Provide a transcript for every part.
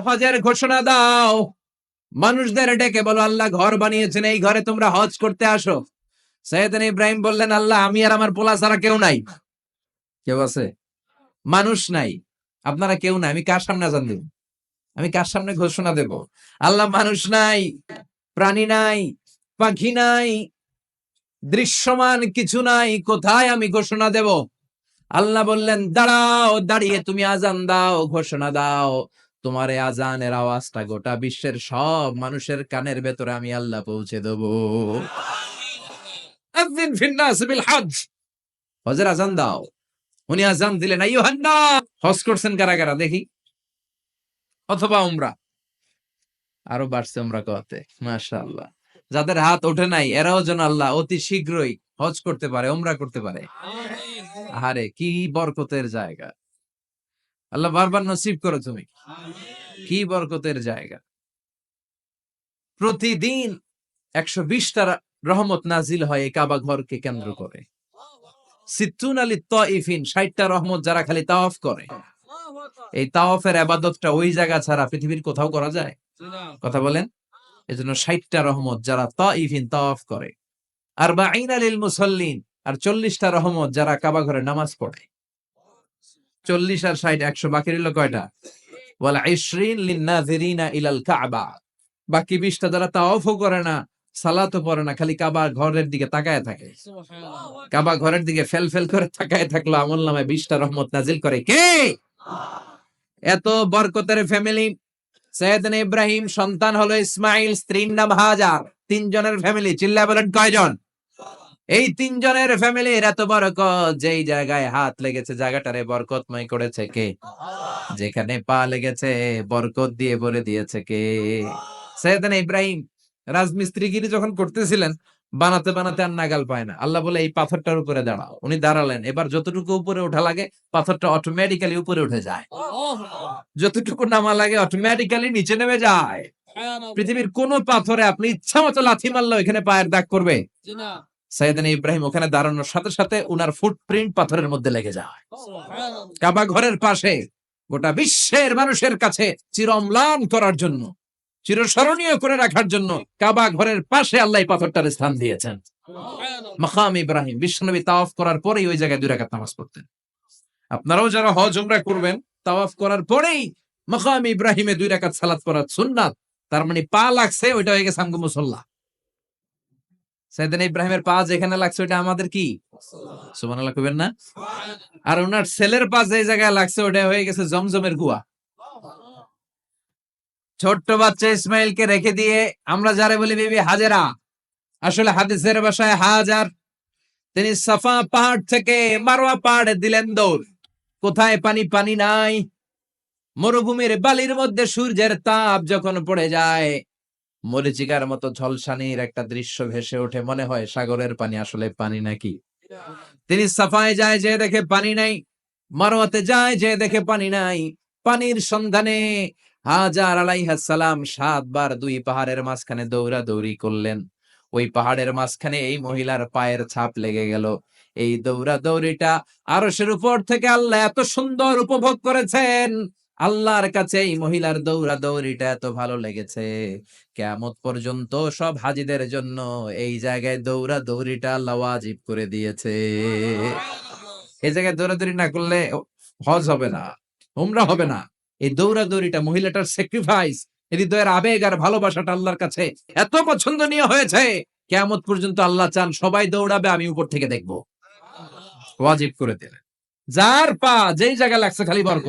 হজের ঘোষণা দাও। মানুষদের ডেকে বলো, আল্লাহ ঘর বানিয়েছেন, এই ঘরে তোমরা হজ করতে আসো। সৈয়দিন ইব্রাহিম বললেন, আল্লাহ, আমি আর আমার পোলা ছাড়া কেউ নাই। কেউ আছে? মানুষ নাই। আপনারা কেউ নাই। আমি কার সামনে আজান আমি কার সামনে ঘোষণা দেব? আল্লাহ মানুষ নাই, প্রাণী নাই, পাখি নাই, দৃশ্যমান কিছু নাই, কোথায় আমি ঘোষণা দেব? আল্লাহ বললেন, দাঁড়াও, দাঁড়িয়ে তুমি আজান দাও, ঘোষণা দাও। তোমার এই আজানের আওয়াজটা গোটা বিশ্বের সব মানুষের কানের ভেতরে আমি আল্লাহ পৌঁছে দেব। আযিন ফিন্নাস বিল হজ হজের আজান দাও। উনি আজান দিলেন আইয়ুহান্না। হজ করছেন কারা কারা? দেখি। অথবা উমরা। আরও বাড়ছে উমরা কতে মাশাআল্লাহ। যাদের হাত ওঠে নাই এরাও যেন আল্লাহ অতি শীঘ্রই হজ করতে পারে উমরা করতে পারে। আরে কি বরকতের জায়গা। আল্লাহ বারবার নসিব করো তুমি। কি বরকতের জায়গা। প্রতিদিন একশো বিশটা রহমত নাজিল হয় এই কাবা ঘরকে কেন্দ্র করে। সিত্তুন আলী তইফিন ষাটটা রহমত যারা খালি তাওয়াফ করে। এই তাওয়াফের আবাদতটা ওই জায়গা ছাড়া পৃথিবীর কোথাও করা যায়? কথা বলেন। এজন্য ষাটটা রহমত যারা তাইফিন তাওয়াফ করে। আর বা আইনালিল মুসল্লিন, আর চল্লিশটা রহমত যারা কাবা ঘরে নামাজ পড়ে। চল্লিশ আর ষাট একশো বাকি রইল কয়টা? ইশরিন ইলাল কাবা। বাকি বিশটা যারা তাওয়াফও করে না সালাতও পড়ে না খালি কাবা ঘরের দিকে তাকায় থাকে। কাবা ঘরের দিকে ফেল ফেল করে তাকায় থাকল আমল নামে বিশটা রহমত নাজিল করে কে? এত বরকতের ফ্যামিলি সৈয়দন ইব্রাহিম সন্তান হলো ইসমাইল স্ত্রীর নাম হাজার। তিনজনের ফ্যামিলি চিল্লা বলেন কয়জন? এই তিনজনের ফ্যামিলির এত বরকত যেই জায়গায় হাত লেগেছে জায়গাটারে বরকতময় করেছে কে? যেখানে পা লেগেছে বরকত দিয়ে ভরে দিয়েছে কে? সৈয়দন ইব্রাহিম রাজমিস্ত্রিগিরি যখন করতেছিলেন বানাতে বানাতে আর নাগাল পায় না। আল্লাহ বলে এই পাথরটার উপরে দাঁড়াও। উনি দাঁড়ালেন। এবার যতটুকু উপরে ওঠা লাগে পাথরটা অটোমেটিক্যালি উপরে উঠে যায়। যতটুকু নামা লাগে অটোমেটিক্যালি নিচে নেমে যায়। পৃথিবীর কোন পাথরে আপনি ইচ্ছা মতো লাথি মারলো এখানে পায়ের দাগ করবে। সাইদান ইব্রাহিম ওখানে দাঁড়ানোর সাথে সাথে উনার ফুটপ্রিন্ট পাথরের মধ্যে লেগে যায়। কাবা ঘরের পাশে গোটা বিশ্বের মানুষের কাছে চিরম্লান করার জন্য চিরস্মরণীয় করে রাখার জন্য কাবা ঘরের পাশে আল্লাহ পাথরটার স্থান দিয়েছেন। মাকাম ইব্রাহিম বিশ্বনবী তাওয়াফ করার পরেই ওই জায়গায় দুই রাকাত নামাজ পড়তেন। আপনারাও যারা হজ উমরা করবেন তাওয়াফ করার পরেই মাকাম ইব্রাহিমে দুই রাকাত সালাত পড়া সুন্নাত তার মানে পা লাগছে ওইটা হয়ে গেছে আমগো মুসল্লা। সাইদান ইব্রাহিমের পা যেখানে লাগছে, ওইটা আমাদের কি? সুবহানাল্লাহ, কইবেন না? আর ওনার ছেলের পা যে জায়গায় লাগছে ওটা হয়ে গেছে জমজমের গুয়া ছোট্ট বাচ্চা ইসমাইলকে রেখে দিয়ে আমরা যারে বলি, বিবি হাজেরা। আসলে হাদিসের ভাষায় হাজার। তিনি সাফা পাহাড় থেকে মারোয়া পাহাড়ে দিলেন দৌড়। কোথায় পানি? পানি নাই। মরুভূমির বালির মধ্যে সূর্যের তাপ যখন পড়ে যায় মরিচিকার মতো ঝলসানির একটা দৃশ্য ভেসে ওঠে। মনে হয় সাগরের পানি, আসলে পানি নাকি? তিনি সাফায় যায়, যে দেখে পানি নাই। মারোয়াতে যায়, যে দেখে পানি নাই। পানির সন্ধানে হাজার আলাইহাস সালাম সাতবার দুই পাহাড়ের মাঝখানে দৌড়া দৌড়ি করলেন। ওই পাহাড়ের মাঝখানে এই মহিলার পায়ের ছাপ লেগে গেল। এই দৌড়া দৌড়িটা আরশের উপর থেকে আল্লাহ এত সুন্দর উপভোগ করেছেন। আল্লাহর কাছে এই মহিলার দৌড়া দৌড়িটা এত ভালো লেগেছে। কেমত পর্যন্ত সব হাজিদের জন্য এই জায়গায় দৌড়া দৌড়িটা আল্লাহ ওয়াজিব করে দিয়েছে। এই জায়গায় দৌড়াদৌড়ি না করলে হজ হবে না, উমরা হবে না। এই দৌড়াদৌড়িটা মহিলাটার স্যাক্রিফাইস হৃদয়ের আবেগ আর ভালোবাসাটা আল্লাহর কাছে এত পছন্দনীয় হয়েছে। কেমত পর্যন্ত আল্লাহ চান সবাই দৌড়াবে, আমি উপর থেকে দেখব। ওয়াজিব করে দিলেন। যার পা যেই জায়গায় লাগছে খালি বরক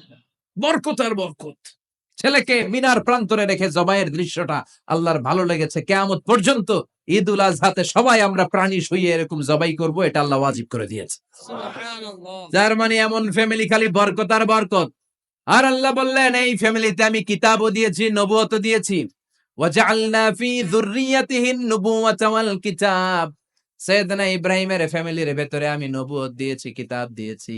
বরকত আর বরকত। ছেলেকে মিনার প্রান্তরে রেখে জবাইয়ের দৃশ্যটা আল্লাহর ভালো লেগেছে। কেয়ামত পর্যন্ত ঈদ উল আজহাতে সবাই আমরা প্রাণী শুয়ে এরকম জবাই করব এটা আল্লাহ ওয়াজিব করে দিয়েছে। যার মানে এমন ফ্যামিলি খালি বরকত আর বরকত। আর আল্লাহ বললেন এই ফ্যামিলিতে আমি কিতাবও দিয়েছি নবুয়ত দিয়েছি। ওয়াজআলনা ফি যুররিয়াতিহিন নুবুওয়াতা ওয়াল কিতাব। সৈয়দনা ইব্রাহিমের ফ্যামিলির ভেতরে আমি নবুয়ত দিয়েছি কিতাব দিয়েছি।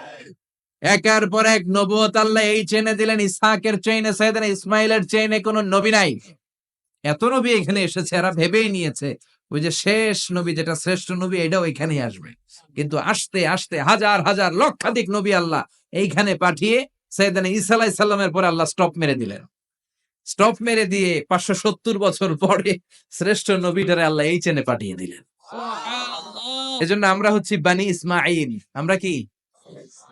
একের পর এক নবুয়ত আল্লাহ এই চেনে দিলেন ইসহাকের চেইনে সৈয়দনা ইসমাইলের চেইনে কোনো নবী নাই। এত নবী এখানে এসেছে এরা ভেবেই নিয়েছে ওই যে শেষ নবী যেটা শ্রেষ্ঠ নবী এটাও এখানেই আসবে। কিন্তু আসতে আসতে হাজার হাজার লক্ষাধিক নবী আল্লাহ এইখানে পাঠিয়ে সৈয়দানা ঈসা সাল্লামের পরে আল্লাহ স্টপ মেরে দিলেন। স্টপ মেরে দিয়ে পাঁচশো সত্তর বছর পরে শ্রেষ্ঠ নবীটারে আল্লাহ এই চেনে পাঠিয়ে দিলেন। এজন্য আমরা হচ্ছি বানি ইসমাইল আমরা কি?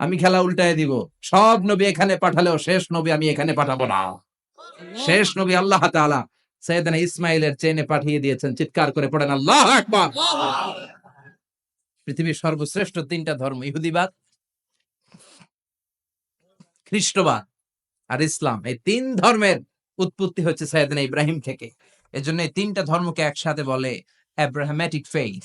আমি খেলা উল্টায় দিব। সব নবী এখানে পাঠালেও শেষ নবী আমি এখানে পাঠাবো না। শেষ নবী আল্লাহ তাআলা সৈয়দনা ইসমাইলের চেনে পাঠিয়ে দিয়েছেন। চিৎকার করে পড়েন, আল্লাহ আকবার! পৃথিবীর সর্বশ্রেষ্ঠ তিনটা ধর্ম, ইহুদিবাদ, খ্রিস্টবাদ আর ইসলাম। এই তিন ধর্মের উৎপত্তি হচ্ছে সৈয়দনা ইব্রাহিম থেকে। এজন্য এই তিনটা ধর্মকে একসাথে বলে অ্যাব্রাহামেটিক ফেইথ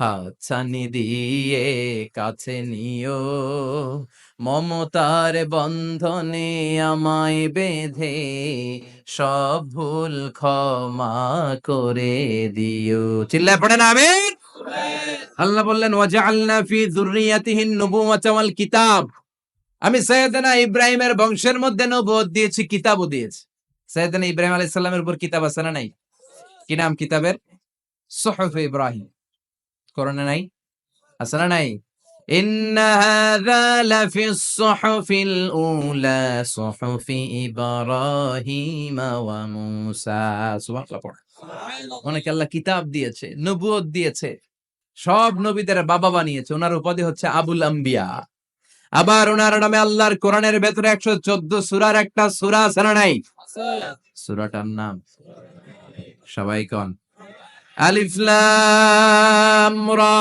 হাতছানি দিয়ে কাছে নিও। মমতার বন্ধনে আমায় বেঁধে সব ভুল ক্ষমা করে দিও। চিল্লায় পড়েন আমিন আল্লাহ বললেন, ওয়াজআলনা ফি যুররিয়াতিহিন নুবুওয়াতা ওয়াল কিতাব। আমি সৈয়দনা ইব্রাহিমের বংশের মধ্যে নবুয়ত দিয়েছি, কিতাবও দিয়েছি। সৈয়দনা ইব্রাহিম আলাইহিস সালামের উপর কিতাব আছে না নাই? কি নাম কিতাবের? সুহফ ইব্রাহিম। কোরআনে নাই আছে না নাই إن هذا لفي الصحف الأولى صحف إبراهيم وموسى সুবহান আল্লাহ পড়ে। অনেক আল্লাহ কিতাব দিয়েছে নবুয়ত দিয়েছে সব নবীদের বাবা বানিয়েছে ওনার উপাধি হচ্ছে আবুল আম্বিয়া আবার ওনার নামে আল্লাহর কোরআনের ভেতরে একশো চোদ্দ সুরার একটা সুরা আছে না নাই সুরাটার নাম সবাই কন আলিফ লাম রা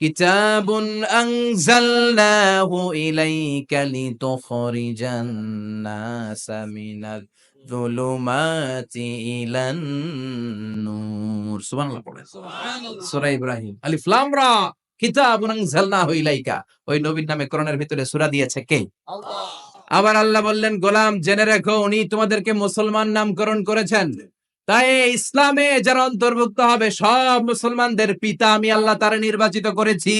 كتاب أنزلناه إليك لتخرج الناس من الظلمات إلى النور سبحان الله পড়েন সূরা ইব্রাহিম আলিফ লাম রা কিতাবুন আনজালনাহু ইলাইকা ওই নবীর নামে কোরআনের ভিতরে সূরা দিয়েছে কে আবার আল্লাহ বললেন গোলাম জেনে রেখো উনি তোমাদেরকে মুসলমান নামকরণ করেছেন তাই ইসলামে যারা অন্তর্ভুক্ত হবে, সব মুসলমানদের পিতা আমি আল্লাহ তারা নির্বাচিত করেছি।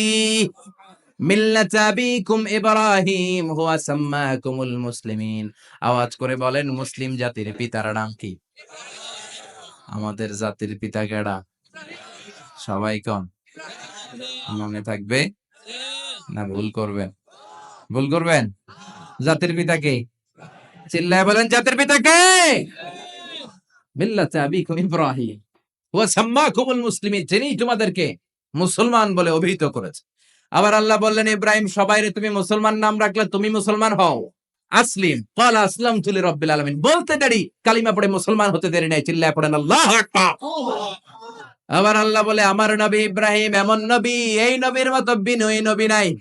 আওয়াজ করে বলেন, মুসলিম জাতির পিতার নাম কি? আমাদের জাতির পিতা কেডা? সবাই কন? মনে থাকবে? না, ভুল করবেন। ভুল করবেন? জাতির পিতা কে? চিল্লায় বলেন, জাতির পিতা কে? মিল্লাতে আবিকুম ইব্রাহিম। ওয়া সাম্মাকুমুল মুসলিমিন, যিনি তোমাদেরকে মুসলমান বলে অভিহিত করেছে। আবার আল্লাহ বললেন, ইব্রাহিম সবাইরে তুমি মুসলমান নাম রাখলে তুমি মুসলমান হও। আসলিম, ক্বালা আসলামতু লিরাব্বিল আলামিন। বলতে দেরি, কালিমা পড়ে মুসলমান হতে দেরি নাই, চিল্লায় পড়েন, আল্লাহু আবার আল্লাহ বলে, আমার নবী ইব্রাহিম এমন নবী, এই নবীর মতো বিনয়ী নবী নাই।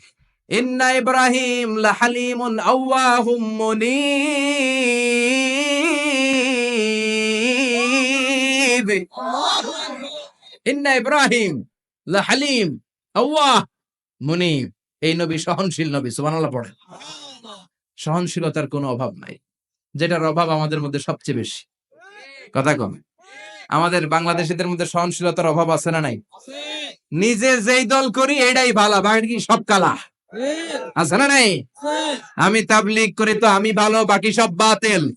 ইন্না ইব্রাহিম লাহালিমুন আওয়াহুম মুনিব। ইন্না ইব্রাহিম লাহালিম আওয়াহ মুনিব। এই নবী সহনশীল নবী, সুবহানাল্লাহ পড়ে। সহনশীলতার কোনো অভাব নাই। যেটার অভাব আমাদের মধ্যে সবচেয়ে বেশি। কথা কমে। আমাদের বাংলাদেশিদের মধ্যে সহনশীলতার অভাব আছে না নাই? নিজে যেই দল করি এটাই ভালো বাকি সব কালা? আছে না নাই? আমি তাবলিগ করি তো আমি ভালো, বাকি সব বাতিল।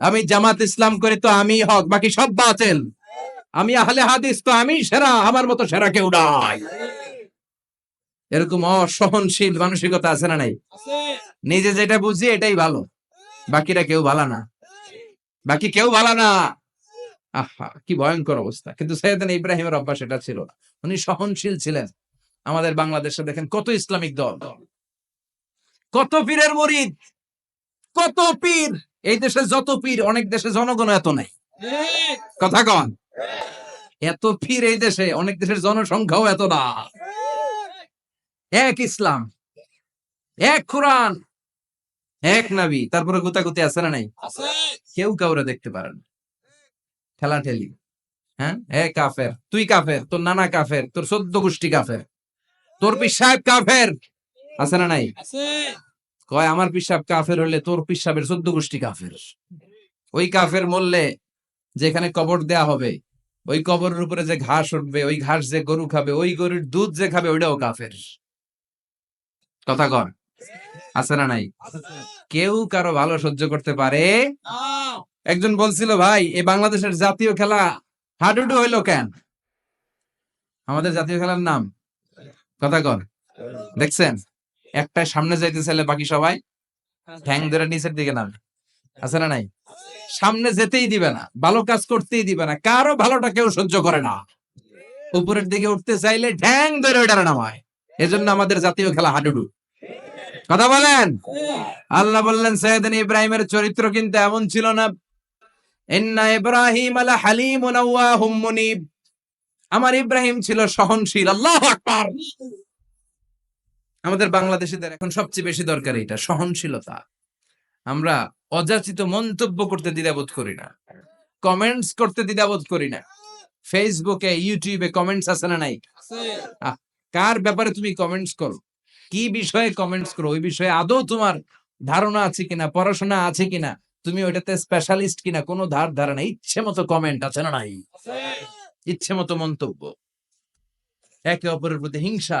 আমি জামাত ইসলাম করি তো আমি হক বাকি সব বাতিল। আমি আহলে হাদিস তো আমি সেরা আমার মতো সেরা কেউ নাই। এরকম অসহনশীল মানসিকতা আছে না নাই? নিজে যেটা বুঝি এটাই ভালো বাকিরা কেউ ভালো না। বাকি কেউ ভালো না। আহা কি ভয়ঙ্কর অবস্থা। কিন্তু সৈয়দান ইব্রাহিমের অভ্যাস এটা ছিল না। উনি সহনশীল ছিলেন। আমাদের বাংলাদেশে দেখেন কত ইসলামিক দল। কত পীরের মরিদ। কত পীর। এই দেশে যত পীর অনেক দেশে জনগণ এত নাই। কথা কন। এত পীর এই দেশে অনেক দেশের জনসংখ্যাও এত না। এক ইসলাম এক কোরআন এক নাবি। তারপরে গুতাগুতি আছে না নাই? কেউ কাউরে দেখতে পারে না। ঠেলা ঠেলি হ্যাঁ? এ কাফের তুই কাফের তোর নানা কাফের তোর সদ্য গোষ্ঠী কাফের তোর পিসাব কাফের। আছে না নাই? কয়, আমার পিসাব কাফের হলে তোর পিসাবের সদ্য গোষ্ঠী কাফের। ওই কাফের মরলে যেখানে কবর দেয়া হবে, ওই কবরের উপরে যে ঘাস উঠবে, ওই ঘাস যে গরু খাবে, ওই গরুর দুধ যে খাবে, ওইটাও কাফের। কথা কর আছে না নাই? কেউ কারও ভালো সহ্য করতে পারে? একজন বলছিল, ভাই, এই বাংলাদেশের জাতীয় খেলা হাডুডু হইল কেন? আমাদের জাতীয় খেলার নাম? কথা কর দেখছেন? একটা সামনে যাইতে চাইলে বাকি সবাই ঠ্যাং ধরে নিচের দিকে নামে। আছে না নাই? সামনে যেতেই দিবে না ভালো কাজ করতেই দিবে না কারও ভালোটা কেউ সহ্য করে না। উপরের দিকে উঠতে চাইলে ঠ্যাং ধরে ওইটার নামায়। এজন্য আমাদের জাতীয় খেলা হাডুডু। কথা বলেন? আল্লাহ বললেন সৈয়দিন ইব্রাহিমের চরিত্র কিন্তু এমন ছিল না। ইন্না ইব্রাহিম আলা মুনিব। আমার ইব্রাহিম ছিল সহনশীল। আল্লাহু আকবার। আমাদের বাংলাদেশিদের এখন সবচেয়ে বেশি দরকার এটা সহনশীলতা। আমরা অযাচিত মন্তব্য করতে দ্বিধাবোধ করি না। কমেন্টস করতে দ্বিধাবোধ করি না। ফেসবুকে ইউটিউবে কমেন্টস আছে না নাই? কার ব্যাপারে তুমি কমেন্টস করো? কি বিষয়ে কমেন্টস করো? ওই বিষয়ে আদৌ তোমার ধারণা আছে কিনা, পড়াশোনা আছে কিনা? তুমি ওইটাতে স্পেশালিস্ট কিনা? কোনো ধার ধারণা ইচ্ছে মতো কমেন্ট আছে না নাই? ইচ্ছে মতো মন্তব্য। একে অপরের প্রতি হিংসা।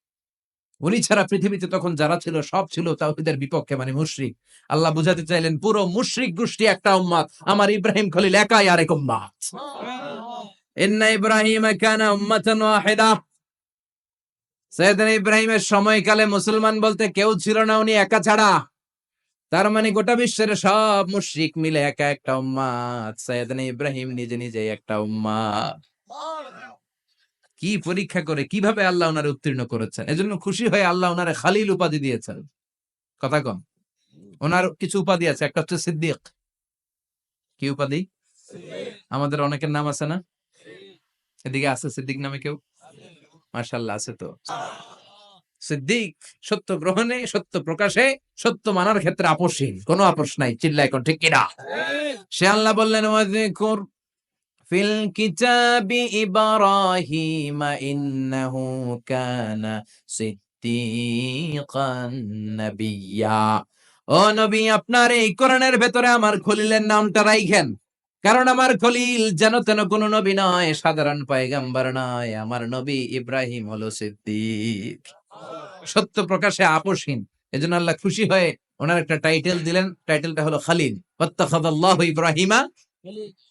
উনি ছাড়া পৃথিবীতে তখন যারা ছিল সব ছিল তাওহীদের বিপক্ষে মানে মুশরিক। আল্লাহ বুঝাতে চাইলেন পুরো মুশরিক গোষ্ঠী একটা উম্মাত আমার ইব্রাহিম খলিল একাই আরেক উম্মাত। ইন্না ইব্রাহিম কানা উম্মাতান ওয়াহিদা। সৈয়দনা ইব্রাহিমের সময়কালে মুসলমান বলতে কেউ ছিল না উনি একা ছাড়া। তার মানে গোটা বিশ্বের সব মুশরিক মিলে একা একটা উম্মাত সৈয়দনা ইব্রাহিম নিজে নিজে একটা উম্মাত। কি পরীক্ষা করে, কীভাবে আল্লাহ ওনারে উত্তীর্ণ করেছেন? এজন্য খুশি হয়ে আল্লাহ ওনারে খালিল উপাধি দিয়েছেন। কথা কম। ওনার কিছু উপাধি আছে, একটা হচ্ছে সিদ্দিক। কি উপাধি? আমাদের অনেকের নাম আছে না? এদিকে আছে সিদ্দিক নামে কেউ? মার্শাল্লাহ আছে তো। সিদ্দিক সত্য গ্রহণে, সত্য প্রকাশে, সত্য মানার ক্ষেত্রে আপোষহীন। কোনো আপোষ নাই চিল্লা এখন ঠিক কিনা? সে আল্লাহ বললেন ফিল কিতাবি ইব্রাহিম ইন্নাহু কানা সিদ্দিকান নাবিয়্যা ও নবী, আপনার এই কোরআনের ভেতরে আমার খলিলের নামটা রাইখেন। কারণ আমার খলিল যেন তেন কোন নবী নয়, সাধারণ পয়গাম্বার নয়। আমার নবী ইব্রাহিম হলো সিদ্দিক। সত্য প্রকাশে আপোষহীন। এজন্য আল্লাহ খুশি হয়ে ওনার একটা টাইটেল দিলেন। টাইটেলটা হলো খালিল। ইব্রাহিমা।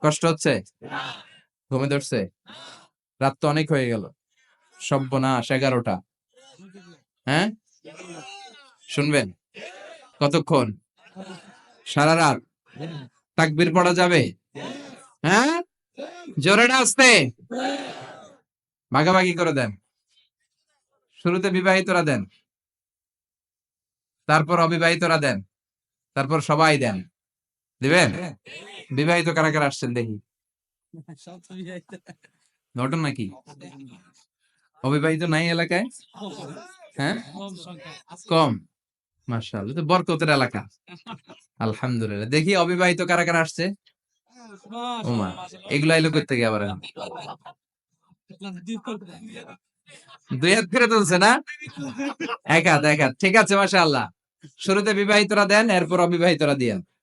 কষ্ট হচ্ছে? ঘুমে ধরছে? রাত তো অনেক হয়ে গেল। সব্যনাশ এগারোটা। হ্যাঁ? শুনবেন। কতক্ষণ? সারা রাত। তাকবির পড়া যাবে? হ্যাঁ? জোরে না আসতে ভাগাভাগি করে দেন। শুরুতে বিবাহিতরা দেন। তারপর অবিবাহিতরা দেন। তারপর সবাই দেন। দিবেন? বিবাহিত কারা কারা আসছেন দেখি। ঘটন নাকি? অবিবাহিত নাই এলাকায়? হ্যাঁ? কম। মার্শাল্লাহ তো বরকতের এলাকা। আলহামদুলিল্লাহ, দেখি অবিবাহিত কারা কারা আসছে? এগুলো আইলো করতে গিয়ে আবার দুই হাত ফিরে তুলছে না? এক হাত এক হাত, ঠিক আছে মাসা আল্লাহ শুরুতে বিবাহিতরা দেন, এরপর অবিবাহিতরা দিয়েন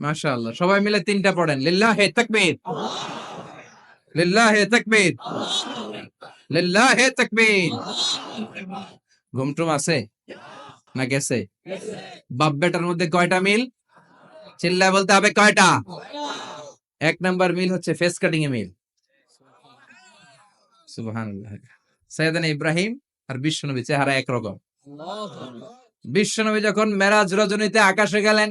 মাশাআল্লাহ সবাই মিলে তিনটা পড়েন। লিল্লাহি তাকবীর। লিল্লাহি তাকবীর। লিল্লাহি তাকবীর। ঘুমটুম আছে না গেছে? বাপ বেটার মধ্যে কয়টা মিল? চিল্লায় বলতে হবে কয়টা? এক নাম্বার মিল হচ্ছে ফেস কাটিং এ মিল। সুবহানাল্লাহ। সৈয়দানা ইব্রাহিম আর বিশ্বনবী চেহারা একরকম। বিশ্বনবী যখন মেরাজ রজনীতে আকাশে গেলেন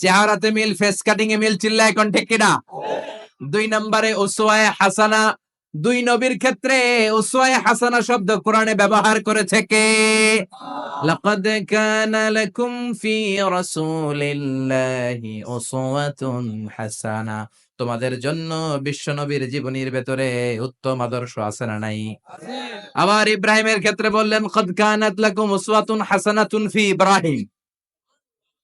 চেহারাতে মিল ফেস কাটিং এ মিল, চিল্লায় কোন ঠিক কিনা দুই নম্বরে উসওয়ায়ে হাসানা। দুই নবীর ক্ষেত্রে উসওয়ায়ে হাসানা শব্দ কোরআনে ব্যবহার করেছে কে? লাকাদ কানা লাকুম ফি রাসূলিল্লাহি উসওয়াতুন হাসানা। তোমাদের জন্য বিশ্বনবীর জীবনীর ভেতরে উত্তম আদর্শ আছে না নাই? আবার ইব্রাহিমের ক্ষেত্রে বললেন কদ কানাত লাকুম উসওয়াতুন হাসানাতুন ফি ইব্রাহিম।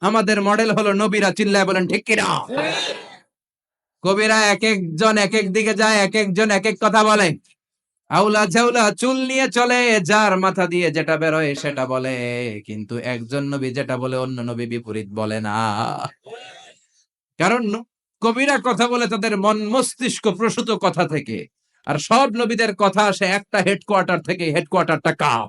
আমাদের মডেল হলো নবীরা চিল্লায় বলেন, ঠিক কিনা? কবিরা এক একজন এক এক দিকে যায় এক একজন এক এক কথা বলে। আউলা ঝাউলা চুল নিয়ে চলে, যার মাথা দিয়ে যেটা বেরোয় সেটা বলে। কিন্তু একজন নবী যেটা বলে, অন্য নবী বিপরীত বলে না। কারণ কবিরা কথা বলে তাদের মন মস্তিষ্ক প্রসূত কথা থেকে। আর সব নবীদের কথা আসে একটা হেডকোয়ার্টার থেকে হেডকোয়ার্টারটা কাপ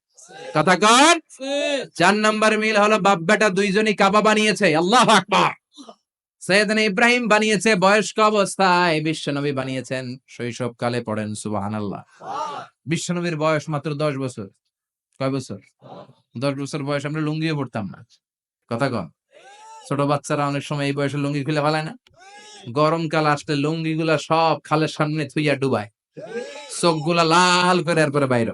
কথা কর। চার নাম্বার মিল হলো বাপ বেটা দুইজনই কাবা বানিয়েছে। আল্লাহু আকবার। সৈয়দনা ইব্রাহিম বানিয়েছে, বয়স্ক অবস্থায় বিশ্বনবী বানিয়েছেন, শৈশবকালে পড়েন, সুবহানাল্লাহ। বিশ্বনবীর বয়স মাত্র দশ বছর। কয় বছর? দশ বছর বয়স আমরা লুঙ্গিও পড়তাম না। কথা কন ছোট বাচ্চারা অনেক সময় এই বয়সে লুঙ্গি খুলে ফেলায় না। গরমকাল আসলে লুঙ্গি গুলা সব খালের সামনে থুইয়া ডুবায়। চোখ লাল করে এরপরে বাইরে।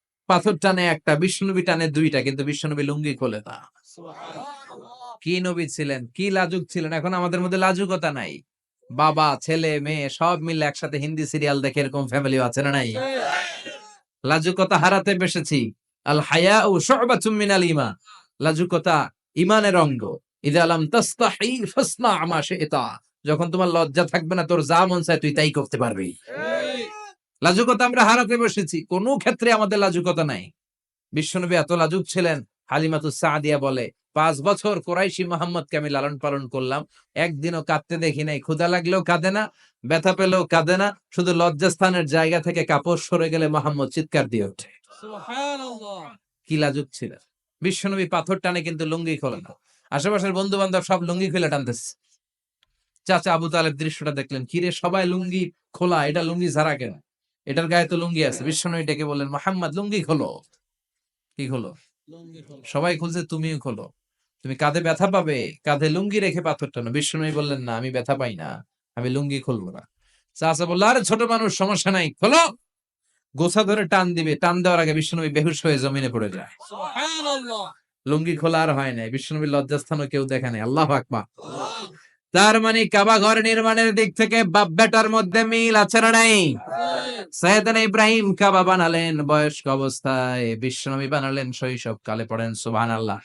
পাথর টানে একটা বিশ্বনবী টানে দুইটা কিন্তু বিশ্বনবী লুঙ্গি খোলে না। কি নবী ছিলেন? কি লাজুক ছিলেন? এখন আমাদের মধ্যে লাজুকতা নাই। বাবা ছেলে মেয়ে সব মিলে একসাথে হিন্দি সিরিয়াল দেখে এরকম ফ্যামিলি আছে না নাই? লাজুকতা হারাতে বসেছি। আল হায়া ও শুবাতুম মিনাল ঈমান। লাজুকতা ইমানের অঙ্গ। ইদা লাম তাস্তাহি ফাসনা মা শি'তা। যখন তোমার লজ্জা থাকবে না তোর যা মন চায় তুই তাই করতে পারবি। লাজুকতা আমরা হারাতে বসেছি। কোনো ক্ষেত্রে আমাদের লাজুকতা নাই। বিশ্বনবী এত লাজুক ছিলেন হালিমাতু সাদিয়া বলে পাঁচ বছর কোরাইশি মোহাম্মদকে আমি লালন পালন করলাম। একদিনও কাঁদতে দেখি নাই। ক্ষুধা লাগলেও কাঁদে না ব্যথা পেলেও কাঁদে না শুধু লজ্জাস্থানের জায়গা থেকে কাপড় সরে গেলে মোহাম্মদ চিৎকার দিয়ে ওঠে। কি লাজুক ছিল বিশ্বনবী পাথর টানে কিন্তু লুঙ্গি খোলে না। আশেপাশের বন্ধু বান্ধব সব লুঙ্গি খুলে টানতেছে। চাচা আবু তালেব দৃশ্যটা দেখলেন কিরে সবাই লুঙ্গি খোলা এটা লুঙ্গি ছাড়া কেন? এটার গায়ে তো লুঙ্গি আছে। বিশ্বনবী ডেকে বললেন মোহাম্মদ লুঙ্গি খোলো। কি খোলো? সবাই খুলছে তুমিও খোলো। তুমি কাঁধে ব্যথা পাবে? কাঁধে লুঙ্গি রেখে পাথর টানো বিশ্বনবী বললেন না আমি ব্যথা পাই না। আমি লুঙ্গি খুলবো না। চাচা বলল আরে ছোট মানুষ সমস্যা নাই খোলো। গোছা ধরে টান দিবে। টান দেওয়ার আগে বিশ্বনবী বেহুশ হয়ে জমিনে পড়ে যায়। লুঙ্গি খোলা আর হয় নাই। বিশ্বনবীর লজ্জাস্থানও কেউ দেখে নাই। আল্লাহ আকবার। তার মানে কাবা ঘর নির্মাণের দিক থেকে বাপ বেটার মধ্যে মিল আছে না নাই? সৈয়দনা ইব্রাহিম কাবা বানালেন বয়স্ক অবস্থায়, বিশ্বনবী বানালেন শৈশব কালে পড়েন, সুবহানাল্লাহ।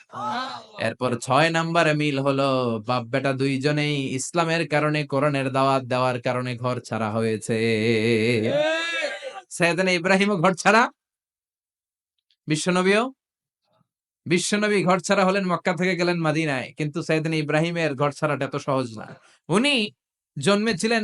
এরপর ছয় নম্বরে মিল হলো বাপ বেটা দুইজনেই ইসলামের কারণে কোরআনের দাওয়াত দেওয়ার কারণে ঘর ছাড়া হয়েছে। সৈয়দনা ইব্রাহিমও ঘর ছাড়া? বিশ্বনবীও? বিশ্বনবী ঘর ছাড়া হলেন মক্কা থেকে গেলেন মাদিনায়। কিন্তু সাইদিন ইব্রাহিমের ঘর ছাড়াটা এত সহজ না। উনি জন্মেছিলেন